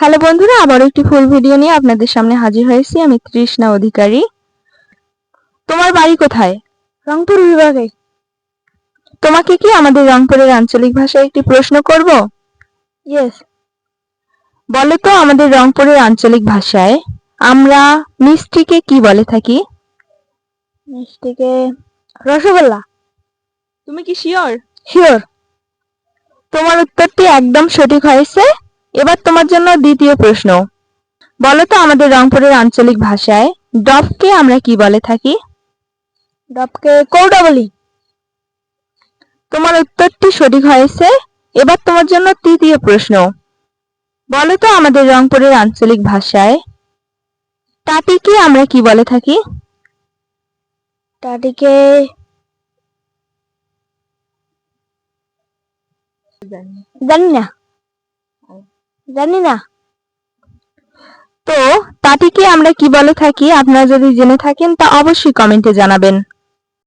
Hello বন্ধুরা আবার একটি ফুল ভিডিও নিয়ে আপনাদের সামনে হাজির হয়েছি আমি তৃষ্ণা অধিকারী। তোমার বাড়ি কোথায়? রংপুর বিভাগে। তোমাকে কি আমাদের রংপুরের আঞ্চলিক ভাষায় একটি প্রশ্ন করব? ইয়েস বলো তো, আমাদের রংপুরের আঞ্চলিক ভাষায় আমরা মিষ্টিকে কি বলে থাকি? মিষ্টিকে রসগোল্লা। তুমি কি শিওর শিওর তোমার উত্তরটি একদম সঠিক হয়েছে। এবার তোমার জন্য দ্বিতীয় প্রশ্ন। বলো তো আমাদের রংপুরের আঞ্চলিক ভাষায় ডবকে আমরা কি বলে থাকি? ডবকে কৌটা বলি তোমার উত্তরটি সঠিক হয়েছে এবার তোমার জন্য তৃতীয় প্রশ্ন। বলো তো আমাদের রংপুরের আঞ্চলিক ভাষায় টাটিকে আমরা কি বলে থাকি? টাটিকে জানি না। জানি না তো, তাটিকে আমরা কি বলে থাকি, আপনারা যদি জেনে থাকেন, তা অবশ্যই কমেন্টে জানাবেন।